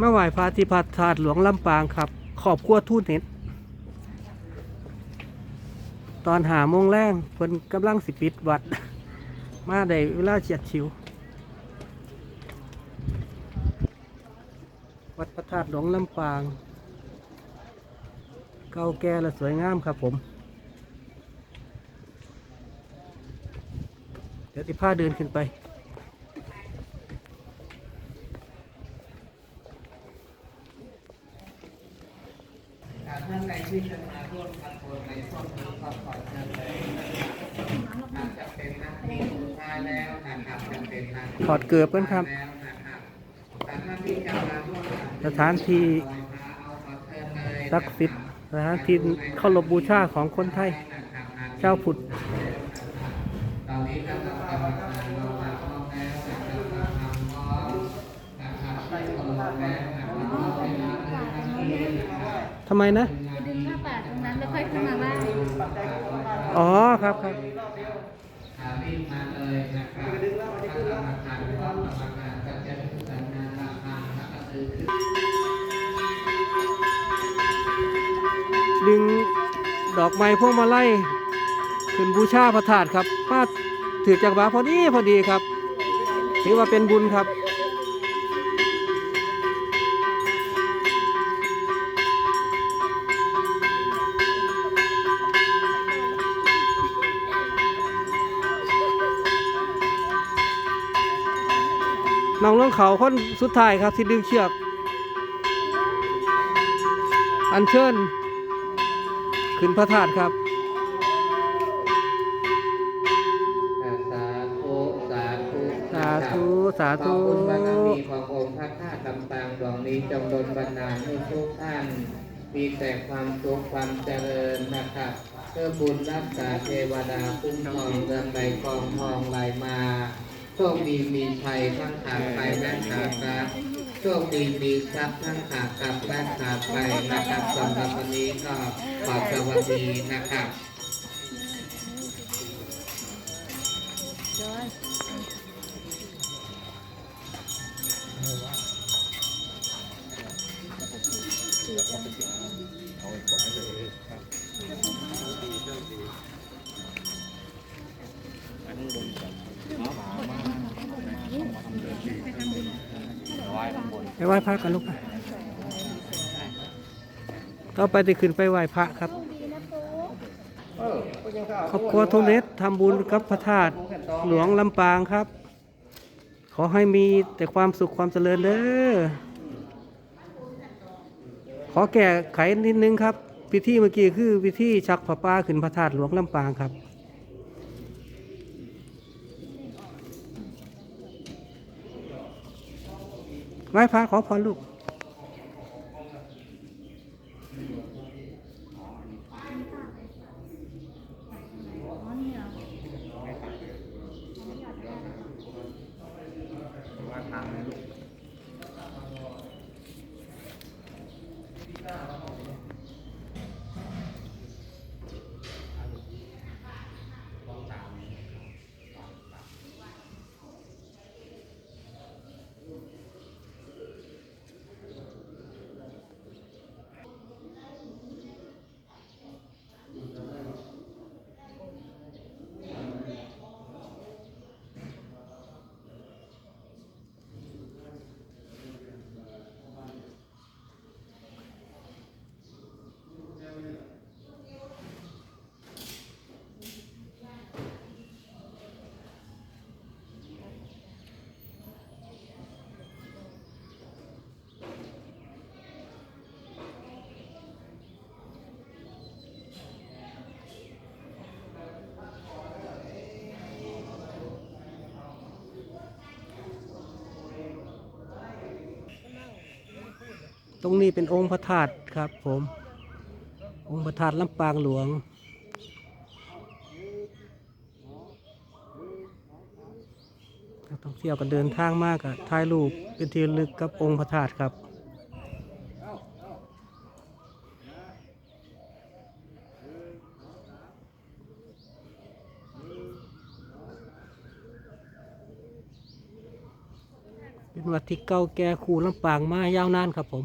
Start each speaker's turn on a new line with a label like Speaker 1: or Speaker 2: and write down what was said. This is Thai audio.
Speaker 1: มาไหว้พระที่พระธาตุหลวงลำปางครับ ขอบครัวทูตเน็ตตอนหาโมงแรงเพิ่นกำลังสิปิดวัด มาได้เวลาเฉียดชิว วัดพระธาตุหลวงลำปาง เก่าแก่และสวยงามครับผม เดี๋ยวที่พาเดินขึ้นไป
Speaker 2: ท่านใดที่จะมาร่วมทำบุญในช่วงนี้ก็ขอเชิญเลยนะครับอาจจะเป็นนักที่สุดท้ายแล้วนะครับจะเป็นนักที่
Speaker 1: ถอดเกือบกันครับ
Speaker 2: แล้วนะครับแต่ท่านที่จะมาร่วมทำบุญ
Speaker 1: สถานที่ศักดิ์สิทธิ์สถานที่เคารพบูชาของคนไทย
Speaker 2: นะครับ
Speaker 1: ชาพุทธ
Speaker 2: ตอนนี้ก็ต้องกำลังเรามาพร้อมแล้วนะครับเราทำพร้อมนะครับได้พร้อมแล้วนะครับ ทางนี้นะครับ
Speaker 1: ทำไมนะ
Speaker 3: ไปดึงผ้าป่าตรงนั้นแล้วค่อยขึ้นมาบ้าน
Speaker 1: อ๋อครับครับ
Speaker 2: อารีบมาเลยนะครับถ้ากรรมการก็กรรมการก็จะพิจารณาราคาแล้วก็ซื้อขึ้น
Speaker 1: ดึงดอกไม้พวงมาลัยขึ้นบูชาพระธาตุครับมาถือจากบาพอดีพอดีครับ ถือว่าเป็นบุญครับ น้องลงเขาคนสุดท้ายครับที่ดึงเชือก อัญเชิญ ขึ้นพระธาตุครับ
Speaker 2: สาธุสาธุ
Speaker 1: สาธุสาธุ
Speaker 2: ขอบคุณบารมีขององค์พระธาตุลำปางดวงนี้จงดลบันดาลให้ทุกท่านมีแต่ความสุขความเจริญนะครับเพื่อบุญรักษาเทวดาคุ้มครองเงินไหลกองทองไหลมา โชคดีมีชัยทั้งขาดไปและขาดกลับโชคดีมีทรัพย์ทั้งขาดกลับและขาดไปนะครับสำหรับวันนี้ก็ขอสวัสดีนะครับ
Speaker 1: ไปไหว้พระกันลูกไปต่อไปจะขึ้นไปไหว้พระครับครอบครัวทงเนตทำบุญกับพระธาตุหลวงลำปางครับ ขอให้มีแต่ความสุขความเจริญเด้อขอแก้ไขนิดนึงครับ พิธีเมื่อกี้คือพิธีชักผ้าป่าขึ้นพระธาตุหลวงลำปางครับ ไหว้พระขอพรลูก ตรงนี้เป็นองค์พระธาตุครับผม องค์พระธาตุลำปางหลวง นักท่องเที่ยวก็เดินทางมากอะถ่ายรูปเป็นที่ลึกกับองค์พระธาตุครับเป็นเป็นวัดที่เก่าแก่คู่ลำปางมายาวนานครับผม